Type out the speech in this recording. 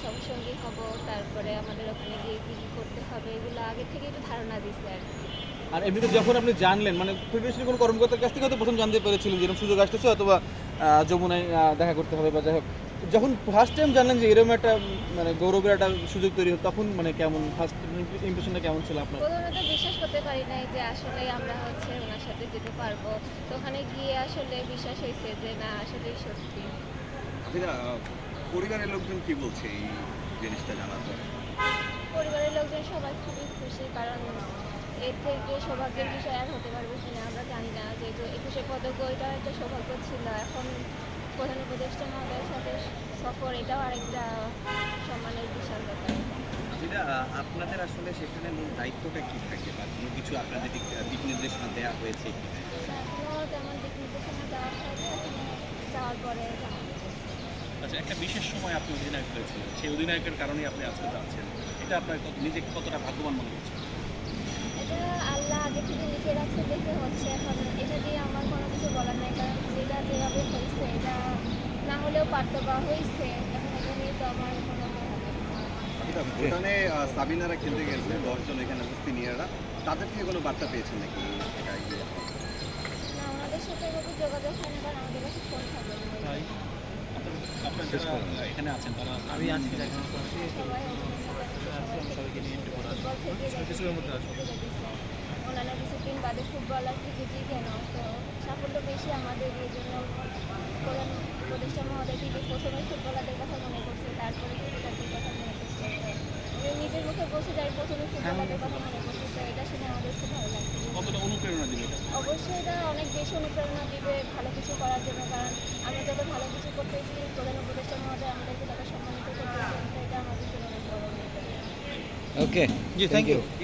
সঙ্গী হব তারপরে আমাদের ওখানে গিয়ে কী কী করতে হবে এগুলো আগে থেকে একটু ধারণা দিচ্ছে আর কি। আর এমনিতে যখন আপনি জানলেন মানে প্রিভিয়াসলি কোনো কর্মকর্তার কাছ থেকে হয়তো প্রথম জানতে পেরেছিলেন যেরকম সুযোগ আসতেছে অথবা যমুনায় দেখা করতে হবে বা যাই হোক। যখন ফার্স্ট টাইম জানলেন যে এরকম একটা মানে গৌরবের একটা সুযোগ তৈরি হলো তখন মানে কেমন ফার্স্ট ইমপ্রেশনটা কেমন ছিল আপনার? প্রথমে তো বিশ্বাস করতে পারি নাই যে আসলে আমরা হচ্ছে ওনার সাথে যেতে পারব। তো ওখানে গিয়ে আসলে বিশ্বাস হয়েছে যে না আসলেই সত্যি। পরিবারের লোকজন কি বলছে এই জিনিসটা জানার পরে? পরিবারের লোকজন সবাই খুবই খুশি কারণ এর থেকে সৌভাগ্যের বিষয় আর হতে পারবে কিনা আমরা জানি না। যেহেতু একুশে পদক এটাও একটা সৌভাগ্য ছিল। এখন প্রধান উপদেষ্টা মহোদয়ের সাথে সফর এটাও আরেকটা সম্মানের বিশাল ব্যাপার। যেটা আপনাদের আসলে সেখানে মূল দায়িত্বটা কি থাকে বা কোনো কিছু আপনাদের দিক নির্দেশনা দেওয়া হয়েছে কি এখনও তেমন দিক নির্দেশনা দেওয়া হয়নি। যাওয়ার পরে। আচ্ছা একটা বিশেষ সময় আপনি অধিনায়ক হয়েছিলেন সেই অধিনায়কের কারণেই আপনি আজকে যাচ্ছেন। এটা আপনার নিজেকে কতটা ভাগ্যবান মনে করছেন এটা আল্লাহ আগে থেকে লিখে রাখছে দেখে হচ্ছে। এখন এটা দিয়ে আমার কোনো কিছু বলার নাই কারণ যেটা যেভাবে হয়েছে এটা না হলেও পারতো বা হয়েছে। এখন এটা নিয়ে তো আমার কোনো। আচ্ছা, ভুটানে সাবিনারা খেলতে গেছে দশজন এখানে সিনিয়ররা। তাদের থেকে কোনো বার্তা পেয়েছেন নাকি? এটা? না ওনাদের সাথে যোগাযোগ হয় না কারণ আমাদের কাছে ফোন থাকে না তাই আপনার যারা এখানে আছেন তারা আমি সবাই সবাইকে নিয়ে একটু ঘোরা ফুটবল থেকে কিছুর মধ্যে আসবে। অন্যান্য ডিসিপ্লিন বাদে ফুটবল ক্রিকেটই কেন? তো সাফল্য বেশি আমাদের এই জন্য। প্রধান উপদেষ্টা মহোদয় কিন্তু প্রথমে ফুটবলারদের কথা মনে করছে তারপরে ক্রিকেটারদের কথা মনে করছে। উনি নিজের মুখে বসে যাই প্রথমে ফুটবলারদের কথা মনে করছে তো এটা শুনে আমাদের খুব ভালো লাগছে। কতটা অনুপ্রেরণা দিবে অবশ্যই এটা অনেক বেশি অনুপ্রেরণা দিবে ভালো কিছু করার জন্য কারণ আমরা যত ভালো কিছু করতেছি প্রধান উপদেষ্টা মহোদয় আমাদেরকে তত সম্মানিত করতেছে তো এটা